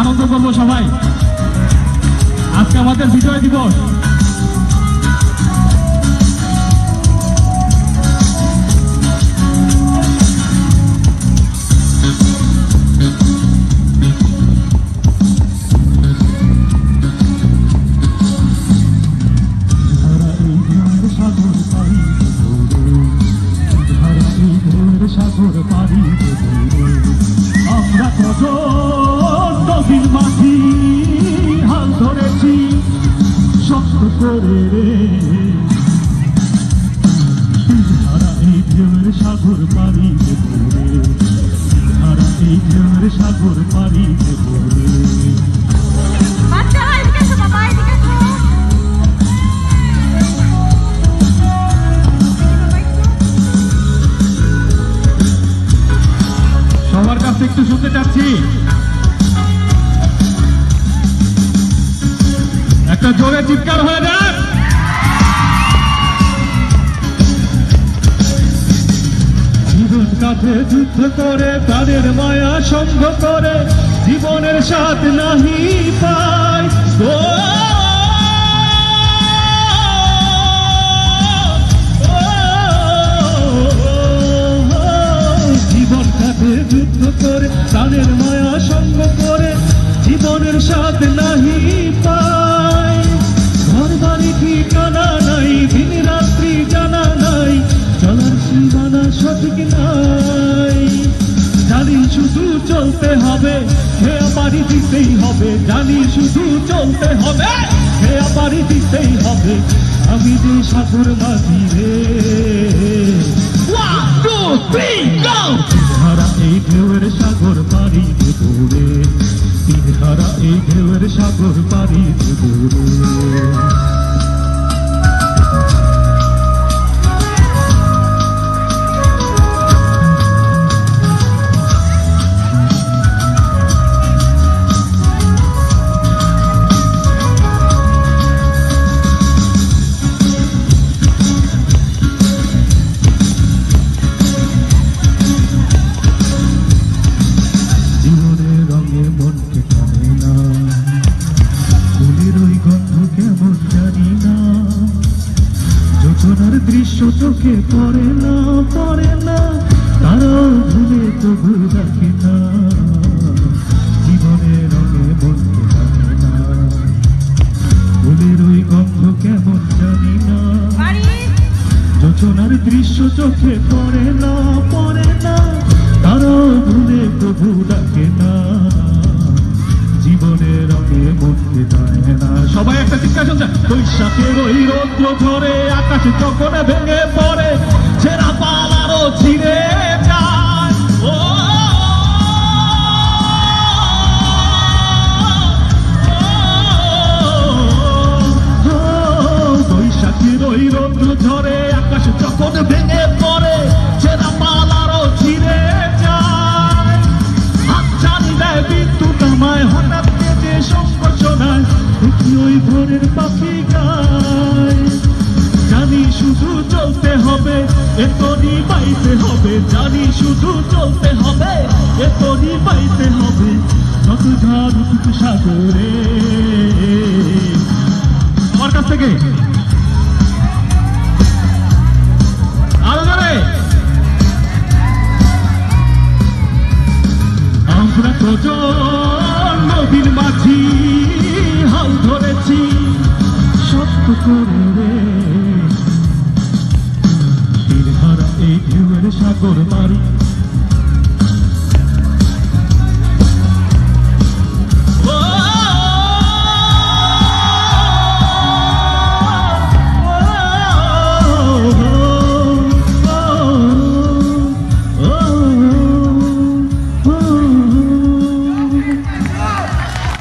আনন্দ করব সবাই। আজকে আমাদের বিজয় দিবস। করে রে ধারা এই ঢেউয়ের সাগর পাড়ি দৌড়ে ধারা এই ঢেউয়ের সাগর সবার কাছে একটু শুনতে চাচ্ছি। একটা জোরে চিৎকার হয়ে জীবন কাঁধে যুদ্ধ করে তাদের মায়া সঙ্গ করে জীবনের স্বাদ নাহি পায় জীবন কাঁধে যুদ্ধ করে প্রাণের মায়া সঙ্গ করে জীবনের স্বাদ নাহি চলতে হবে। খেয়া বাড়ি দিতেই হবে। জানি শুধু চলতে হবে। হে বাড়ি দিতেই হবে। আমি যে সাগর মাঝি রে! ধারা এই ঢেউয়ের সাগর পাড়ি দৌড়ে তিন ধারা এই ঢেউয়ের সাগর পাড়ি দৌড়ে যোচনার দৃশ্য চোখে পড়ে না পড়ে না। তারাও ভুলে তবু ডাকে না। জীবনের রঙে মনকে টানে না। ফুলের ওই গন্ধ কেমন জানি না। যোচনার দৃশ্য চোখে পড়ে না পড়ে না। তারাও ভুলে তবু ডাকে না। জীবনের মনকে দেয় না সবাই একটা চিৎকার শুনছে বৈশাখের ওই রৌদ্র ঝরে আকাশ যখন ভেঙে পড়ে ছেঁড়া পাল আরও ছিঁড়ে যায় ও ওই ভোরের পাখি গায়। জানি শুধু চলতে হবে পাইতে হবে। জানি শুধু চলতে হবে এতনি পাইতে হবে। যত সাগরে। আমার কাছ থেকে। আমরা কজন করে রে তীর হারা এই ঢেউয়ের সাগর মারি।